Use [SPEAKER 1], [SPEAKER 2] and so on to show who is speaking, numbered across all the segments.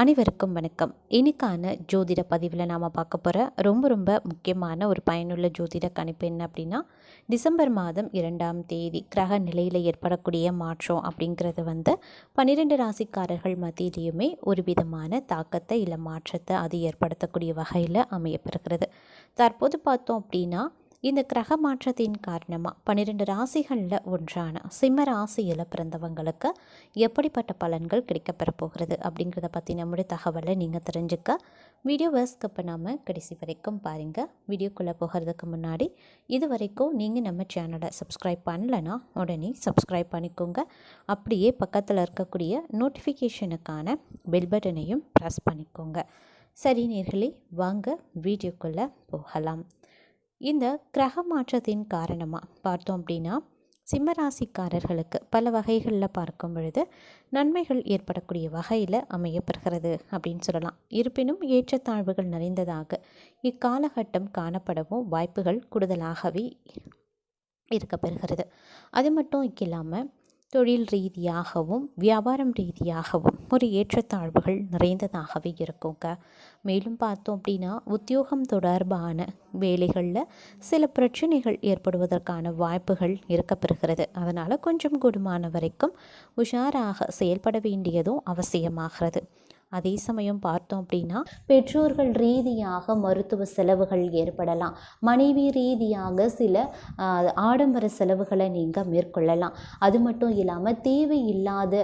[SPEAKER 1] அனைவருக்கும் வணக்கம். இன்னைக்கான ஜோதிட பதிவில் நாம் பார்க்க போகிற ரொம்ப ரொம்ப முக்கியமான ஒரு பயனுள்ள ஜோதிட கணிப்பு என்ன அப்படின்னா டிசம்பர் மாதம் இரண்டாம் தேதி கிரக நிலையில் ஏற்படக்கூடிய மாற்றம் அப்படிங்கிறது வந்து பன்னிரெண்டு ராசிக்காரர்கள் மத்தியிலையுமே ஒரு விதமான தாக்கத்தை இல்லை மாற்றத்தை அது ஏற்படுத்தக்கூடிய வகையில் அமையப்பெறுகிறது தற்போது பார்த்தோம் அப்படின்னா இந்த கிரக மாற்றத்தின் காரணமாக பன்னிரெண்டு ராசிகளில் ஒன்றான சிம்ம ராசியில் பிறந்தவங்களுக்கு எப்படிப்பட்ட பலன்கள் கிடைக்கப்பெற போகிறது அப்படிங்கிறத பற்றி நம்முடைய தகவலை நீங்கள் தெரிஞ்சுக்க. வீடியோவை இப்போ பண்ணாமல் கடைசி வரைக்கும் பாருங்கள் வீடியோக்குள்ளே போகிறதுக்கு முன்னாடி இது வரைக்கும் நீங்கள் நம்ம சேனலை சப்ஸ்கிரைப் பண்ணலைன்னா உடனே சப்ஸ்கிரைப் பண்ணிக்கோங்க. அப்படியே பக்கத்தில் இருக்கக்கூடிய நோட்டிஃபிகேஷனுக்கான பெல் பட்டனையும் ப்ரெஸ் பண்ணிக்கோங்க. சரி நேர்களே வாங்க வீடியோக்குள்ளே போகலாம். இந்த கிரக மாற்றத்தின் காரணமாக பார்த்தோம் அப்படின்னா சிம்மராசிக்காரர்களுக்கு பல வகைகளில் பார்க்கும் பொழுது நன்மைகள் ஏற்படக்கூடிய வகையில் அமையப்படுகிறது அப்படின்னு சொல்லலாம். இருப்பினும் ஏற்றத்தாழ்வுகள் நிறைந்ததாக இக்காலகட்டம் காணப்படவும் வாய்ப்புகள் கூடுதலாகவே இருக்கப்பெறுகிறது. அது மட்டும் இல்லாமல் தொழில் ரீதியாகவும் வியாபாரம் ரீதியாகவும் ஒரு ஏற்றத்தாழ்வுகள் நிறைந்ததாகவே இருக்குங்க. மேலும் பார்த்தோம் அப்படின்னா உத்தியோகம் தொடர்பான வேலைகளில் சில பிரச்சனைகள் ஏற்படுவதற்கான வாய்ப்புகள் இருக்கப்பெறுகிறது. அதனால் கொஞ்சம் கூடுமான வரைக்கும் உஷாராக செயல்பட வேண்டியதும் அவசியமாகிறது. அதே சமயம் பார்த்தோம் அப்படின்னா பெற்றோர்கள் ரீதியாக மருத்துவ செலவுகள் ஏற்படலாம். மனைவி ரீதியாக சில ஆடம்பர செலவுகளை நீங்கள் மேற்கொள்ளலாம். அது மட்டும் இல்லாமல் தேவையில்லாத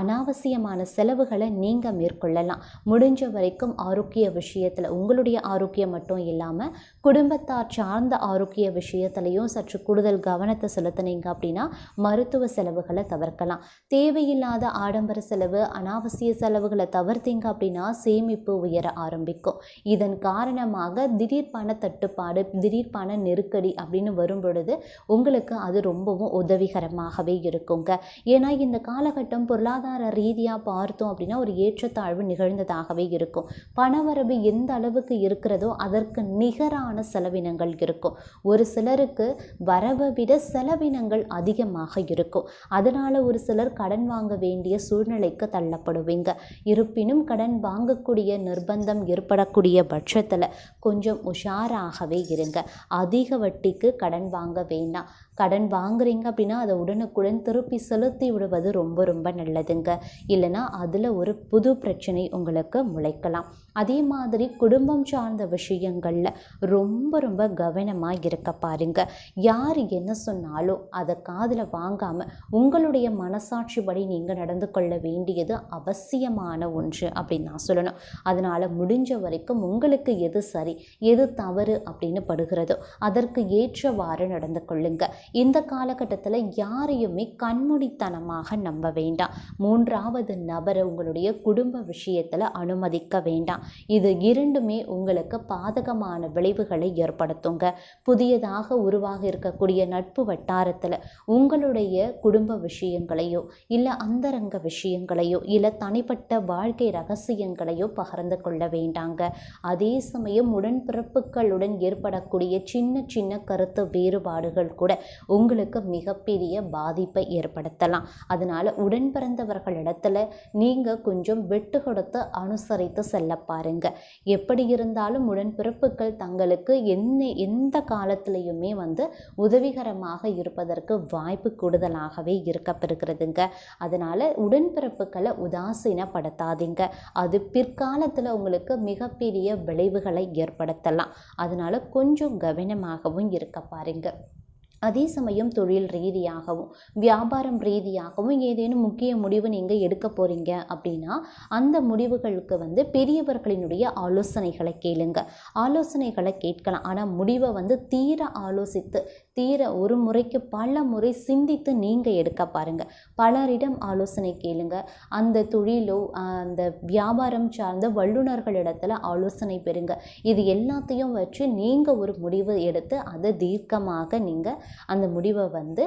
[SPEAKER 1] அனாவசியமான செலவுகளை நீங்கள் மேற்கொள்ளலாம். முடிஞ்ச வரைக்கும் ஆரோக்கிய விஷயத்தில் உங்களுடைய ஆரோக்கியம் மட்டும் இல்லாமல் குடும்பத்தார் சார்ந்த ஆரோக்கிய விஷயத்திலையும் சற்று கூடுதல் கவனத்தை செலுத்துனீங்க அப்படின்னா மருத்துவ செலவுகளை தவிர்க்கலாம். தேவையில்லாத ஆடம்பர செலவு அனாவசிய செலவுகளை தவிர்த்தீங்க அப்படின்னா சேமிப்பு உயர ஆரம்பிக்கும். இதன் காரணமாக திடீர் பண தட்டுப்பாடு திடீர் பண நெருக்கடி அப்படின்னு வரும் பொழுது உங்களுக்கு அது ரொம்பவும் உதவிகரமாகவே இருக்குங்க. ஏன்னா இந்த காலகட்டம் பொருளாதார ரீதியாக பார்த்தோம் அப்படின்னா ஒரு ஏற்றத்தாழ்வு நிகழ்ந்ததாகவே இருக்கும். பணவரவு எந்த அளவுக்கு இருக்கிறதோ அதற்கு நிகரான செலவினங்கள் இருக்கும். ஒரு சிலருக்கு வரவை விட செலவினங்கள் அதிகமாக இருக்கும். அதனால் ஒரு சிலர் கடன் வாங்க வேண்டிய சூழ்நிலைக்கு தள்ளப்படுவீங்க. இருப்பினும் கடன் வாங்கக்கூடிய நிர்பந்தம் ஏற்படக்கூடிய பட்சத்தில் கொஞ்சம் உஷாராகவே இருங்க. அதிக வட்டிக்கு கடன் வாங்க வேண்டாம் கடன் வாங்குறீங்க அப்படின்னா அதை உடனுக்குடன் திருப்பி செலுத்தி விடுவது ரொம்ப ரொம்ப நல்லதுங்க. இல்லைன்னா அதில் ஒரு புது பிரச்சனை உங்களுக்கு முளைக்கலாம். அதே மாதிரி குடும்பம் சார்ந்த விஷயங்களில் ரொம்ப ரொம்ப கவனமாக இருக்க பாருங்க. யார் என்ன சொன்னாலும் அதை காதில் வாங்காமல் உங்களுடைய மனசாட்சிப்படி நீங்கள் நடந்து கொள்ள வேண்டியது அவசியமான ஒன்று அப்படின்னு நான் சொல்லணும். அதனால் முடிஞ்ச வரைக்கும் உங்களுக்கு எது சரி எது தவறு அப்படின்னு படுகிறதோ அதற்கு ஏற்றவாறு நடந்து கொள்ளுங்க. இந்த காலகட்டத்தில் யாரையுமே கண்மூடித்தனமாக நம்ப வேண்டாம். மூன்றாவது நபரை உங்களுடைய குடும்ப விஷயத்தில் அனுமதிக்க வேண்டாம். இது இரண்டுமே உங்களுக்கு பாதகமான விளைவுகளை ஏற்படுத்துங்க. புதியதாக உருவாக இருக்கக்கூடிய நட்பு வட்டாரத்தில் உங்களுடைய குடும்ப விஷயங்களையோ இல்லை அந்தரங்க விஷயங்களையோ இல்லை தனிப்பட்ட வாழ்க்கை ரகசியங்களையோ பகிர்ந்து கொள்ள வேண்டாங்க. அதே சமயம் உடன்பிறப்புகளுடன் ஏற்படக்கூடிய சின்ன சின்ன கருத்து வேறுபாடுகள் கூட உங்களுக்கு மிகப்பெரிய பாதிப்பை ஏற்படுத்தலாம். அதனால் உடன் பிறந்தவர்களிடத்துல நீங்கள் கொஞ்சம் விட்டு கொடுத்து அனுசரித்து செல்ல பாருங்க. எப்படி இருந்தாலும் உடன்பிறப்புகள் தங்களுக்கு என்ன எந்த காலத்திலையுமே வந்து உதவிகரமாக இருப்பதற்கு வாய்ப்பு கூடுதலாகவே இருக்கப்பெறுகிறதுங்க. அதனால் உடன்பிறப்புகளை உதாசீனப்படுத்தாதீங்க. அது பிற்காலத்தில் உங்களுக்கு மிகப்பெரிய விளைவுகளை ஏற்படுத்தலாம். அதனால் கொஞ்சம் கவனமாகவும் இருக்க பாருங்கள் அதே சமயம் தொழில் ரீதியாகவும் வியாபாரம் ரீதியாகவும் ஏதேனும் முக்கிய முடிவு நீங்கள் எடுக்க போகிறீங்க அப்படின்னா அந்த முடிவுகளுக்கு வந்து பெரியவர்களினுடைய ஆலோசனைகளை கேளுங்க. ஆலோசனைகளை கேட்கலாம். ஆனால் முடிவை வந்து தீர ஆலோசித்து தீர ஒரு முறைக்கு பல முறை சிந்தித்து நீங்கள் எடுக்க பாருங்கள் பலரிடம் ஆலோசனை கேளுங்க. அந்த தொழிலோ அந்த வியாபாரம் சார்ந்த வல்லுநர்களிடத்தில் ஆலோசனை பெறுங்க. இது எல்லாத்தையும் வச்சு நீங்கள் ஒரு முடிவு எடுத்து அதை தீர்க்கமாக நீங்கள் அந்த முடிவை வந்து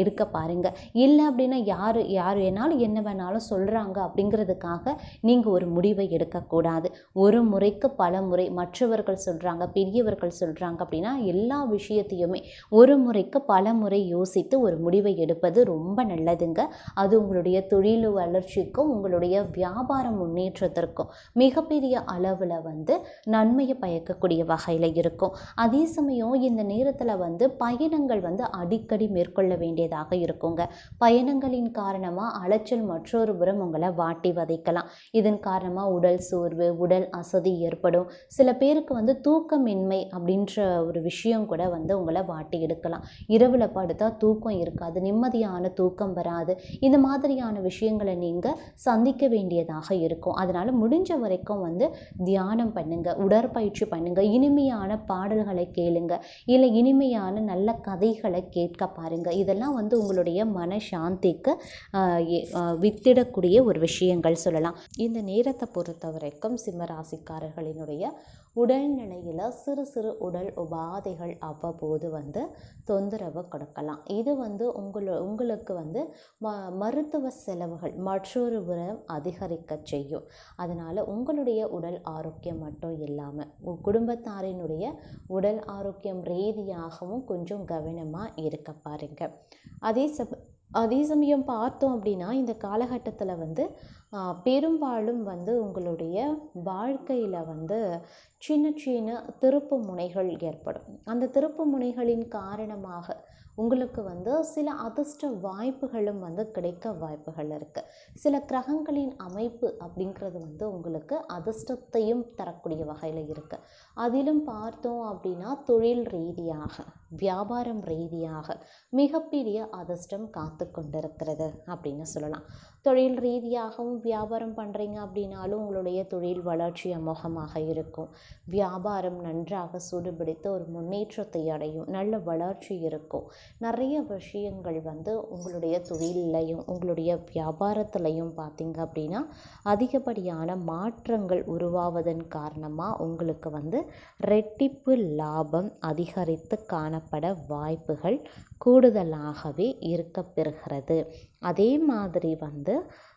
[SPEAKER 1] எடுக்க பாருங்க. இல்லை அப்படின்னா யார் யார் வேணாலும் என்ன வேணாலும் சொல்கிறாங்க அப்படிங்கிறதுக்காக நீங்கள் ஒரு முடிவை எடுக்கக்கூடாது ஒரு முறைக்கு பல முறை மற்றவர்கள் சொல்கிறாங்க பெரியவர்கள் சொல்கிறாங்க அப்படின்னா எல்லா விஷயத்தையுமே ஒரு முறைக்கு பல முறை யோசித்து ஒரு முடிவை எடுப்பது ரொம்ப நல்லதுங்க. அது உங்களுடைய தொழில் வளர்ச்சிக்கும் உங்களுடைய வியாபார முன்னேற்றத்திற்கும் மிகப்பெரிய அளவில் வந்து நன்மையை பயக்கக்கூடிய வகையில் இருக்கும். அதே சமயம் இந்த நேரத்தில் வந்து பயணங்கள் வந்து அடிக்கடி மேற்கொள்ள வேண்டியதாக இருக்குங்க. பயணங்களின் காரணமாக அலைச்சல் மற்றொரு புறம் உங்களை வாட்டி வதைக்கலாம். இதன் காரணமாக உடல் சோர்வு உடல் அசதி ஏற்படும். சில பேருக்கு வந்து தூக்கமின்மை அப்படின்ற ஒரு விஷயம் கூட வந்து உங்களை வாட்டி எடுக்கலாம். இரவில் படுத்தா தூக்கம் இருக்காது நிம்மதியான தூக்கம் வராது. இந்த மாதிரியான விஷயங்களை நீங்கள் சந்திக்க வேண்டியதாக இருக்கும். அதனால் முடிஞ்ச வரைக்கும் வந்து தியானம் பண்ணுங்கள் உடற்பயிற்சி பண்ணுங்கள் இனிமையான பாடல்களை கேளுங்க இல்லை இனிமையான நல்ல கதைகளை கேட்க பாருங்கள் இதெல்லாம் வந்து உங்களுடைய மன சாந்திக்கு வித்திடக்கூடிய ஒரு விஷயங்கள் சொல்லலாம். இந்த நேரத்தை பொறுத்த வரைக்கும் சிம்மராசிக்காரர்களினுடைய உடல்நிலையில் சிறு சிறு உடல் உபாதைகள் அவ்வப்போது வந்து தொந்தரவு கொடுக்கலாம். இது வந்து உங்களு உங்களுக்கு வந்து ம மருத்துவ செலவுகள் மற்றொரு புறம் அதிகரிக்க செய்யும். அதனால் உங்களுடைய உடல் ஆரோக்கியம் மட்டும் இல்லாமல் உங்கள் குடும்பத்தாரினுடைய உடல் ஆரோக்கியம் ரீதியாகவும் கொஞ்சம் கவனமாக இருக்க பாருங்கள் அதே சம அதே சமயம் பார்த்தோம் அப்படின்னா இந்த காலகட்டத்தில் வந்து பெரும்பாலும் வந்து உங்களுடைய வாழ்க்கையில் வந்து சின்ன சின்ன திருப்பு முனைகள் ஏற்படும். அந்த திருப்பு முனைகளின் காரணமாக உங்களுக்கு வந்து சில அதிர்ஷ்ட வாய்ப்புகளும் வந்து கிடைக்க வாய்ப்புகள் இருக்குது சில கிரகங்களின் அமைப்பு அப்படிங்கிறது வந்து உங்களுக்கு அதிர்ஷ்டத்தையும் தரக்கூடிய வகையில் இருக்குது அதிலும் பார்த்தோம் அப்படின்னா தொழில் ரீதியாக வியாபாரம் ரீதியாக மிகப்பெரிய அதிர்ஷ்டம் காத்து கொண்டிருக்கிறது அப்படின்னு சொல்லலாம். தொழில் ரீதியாகவும் வியாபாரம் பண்ணுறீங்க அப்படின்னாலும் உங்களுடைய தொழில் வளர்ச்சி அமோகமாக இருக்கும். வியாபாரம் நன்றாக சூடுபிடித்து ஒரு முன்னேற்றத்தை அடையும் நல்ல வளர்ச்சி இருக்கும். நிறைய விஷயங்கள் வந்து உங்களுடைய தொழிலையும் உங்களுடைய வியாபாரத்துலையும் பார்த்திங்க அப்படின்னா அதிகப்படியான மாற்றங்கள் உருவாவதன் காரணமாக உங்களுக்கு வந்து ரெட்டிப்பு லாபம் அதிகரித்து காணப்பட வாய்ப்புகள் கூடுதலாகவே இருக்கப்பெறுகிறது. அதே மாதிரி வந்து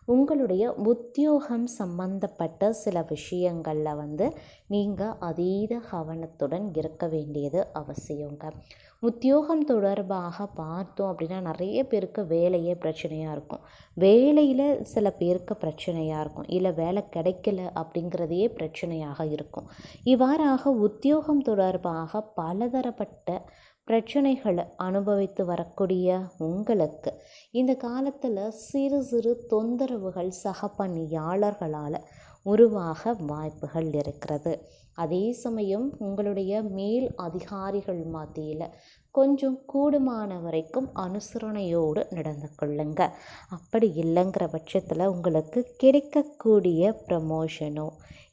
[SPEAKER 1] உங்களுடைய உத்தியோகம் சம்பந்தப்பட்ட சில விஷயங்களில் வந்து நீங்கள் அதீத கவனத்துடன் இருக்க வேண்டியது அவசியங்க. உத்தியோகம் தொடர்பாக பார்த்தோம் அப்படின்னா நிறைய பேருக்கு வேலையே பிரச்சனையாக இருக்கும். வேலையில் சில பேருக்கு பிரச்சனையாக இருக்கும். இல்லை வேலை கிடைக்கல அப்படிங்கிறதையே பிரச்சனையாக இருக்கும். இவ்வாறாக உத்தியோகம் தொடர்பாக பலதரப்பட்ட பிரச்சனைகளை அனுபவித்து வரக்கூடிய உங்களுக்கு இந்த காலத்தில் சிறு சிறு தொந்தரவுகள் சக பணியாளர்களால் உருவாக வாய்ப்புகள் இருக்கிறது. அதே சமயம் உங்களுடைய மேல் அதிகாரிகள் மத்தியில் கொஞ்சம் கூடுமான வரைக்கும் அனுசரணையோடு நடந்து கொள்ளுங்க. அப்படி இல்லைங்கிற பட்சத்தில் உங்களுக்கு கிடைக்கக்கூடிய ப்ரமோஷனோ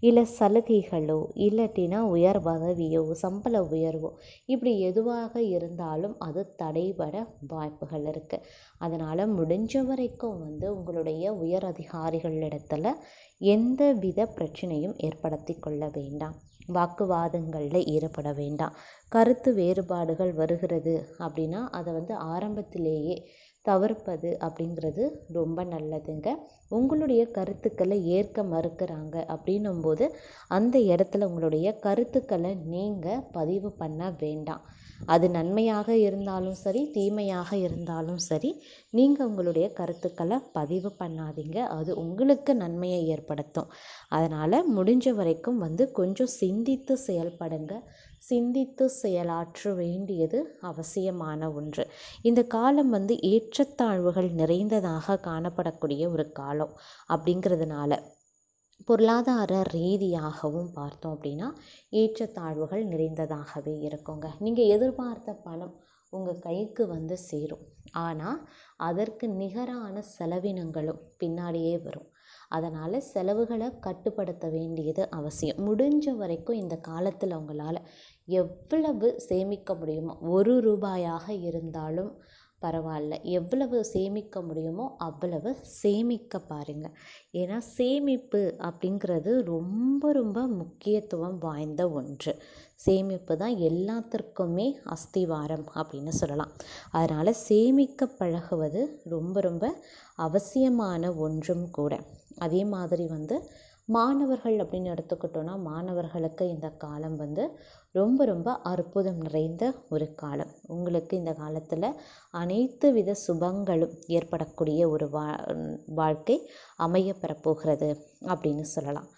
[SPEAKER 1] இல்லை சலுகைகளோ இல்லாட்டினா உயர் பதவியோ சம்பள உயர்வோ இப்படி எதுவாக இருந்தாலும் அது தடைபட வாய்ப்புகள் இருக்குது அதனால் முடிஞ்ச வரைக்கும் வந்து உங்களுடைய உயர் அதிகாரிகளிடத்தில் எந்த வித பிரச்சனையும் ஏற்படுத்தி கொள்ள வேண்டாம். வாக்குவாதங்களில் ஈடுபட வேண்டாம். கருத்து வேறுபாடுகள் வருகிறது அப்படின்னா அதை வந்து ஆரம்பத்திலேயே தவிர்ப்பது அப்படிங்கிறது ரொம்ப நல்லதுங்க. உங்களுடைய கருத்துக்களை ஏற்க மறுக்கிறாங்க அப்படின்னும்போது அந்த இடத்துல உங்களுடைய கருத்துக்களை நீங்கள் பதிவு பண்ண வேண்டாம். அது நன்மையாக இருந்தாலும் சரி தீமையாக இருந்தாலும் சரி நீங்கள் உங்களுடைய கருத்துக்களை பதிவு பண்ணாதீங்க. அது உங்களுக்கு நன்மையை ஏற்படுத்தும். அதனால் முடிஞ்ச வரைக்கும் வந்து கொஞ்சம் சிந்தித்து செயல்படுங்க. சிந்தித்து செயலாற்ற வேண்டியது அவசியமான ஒன்று. இந்த காலம் வந்து ஏற்றத்தாழ்வுகள் நிறைந்ததாக காணப்படக்கூடிய ஒரு காலம் அப்படிங்கிறதுனால. பொருளாதார ரீதியாகவும் பார்த்தோம் அப்படின்னா ஏற்றத்தாழ்வுகள் நிறைந்ததாகவே இருக்குங்க. நீங்கள் எதிர்பார்த்த பணம் உங்கள் கைக்கு வந்து சேரும். ஆனால் அதற்கு நிகரான செலவினங்களும் பின்னாடியே வரும். அதனால் செலவுகளை கட்டுப்படுத்த வேண்டியது அவசியம். முடிஞ்ச வரைக்கும் இந்த காலத்தில் உங்களால் எவ்வளவு சேமிக்க முடியுமோ ஒரு ரூபாயாக இருந்தாலும் பரவாயில்ல. எவ்வளவு சேமிக்க முடியுமோ அவ்வளவு சேமிக்க பாருங்கள் ஏன்னா சேமிப்பு அப்படிங்கிறது ரொம்ப ரொம்ப முக்கியத்துவம் வாய்ந்த ஒன்று. சேமிப்பு தான் எல்லாத்திற்குமே அஸ்திவாரம் அப்படின்னு சொல்லலாம். அதனால் சேமிக்க பழகுவது ரொம்ப ரொம்ப அவசியமான ஒன்றும் கூட. அதே மாதிரி வந்து மாணவர்கள் அப்படின்னு எடுத்துக்கிட்டோன்னா மாணவர்களுக்கு இந்த காலம் வந்து ரொம்ப ரொம்ப அற்புதம் நிறைந்த ஒரு காலம். உங்களுக்கு இந்த காலத்தில் அனைத்து வித சுபங்களும் ஏற்படக்கூடிய ஒரு வா வாழ்க்கை அமையப்பெறப் போகிறது அப்படின்னு சொல்லலாம்.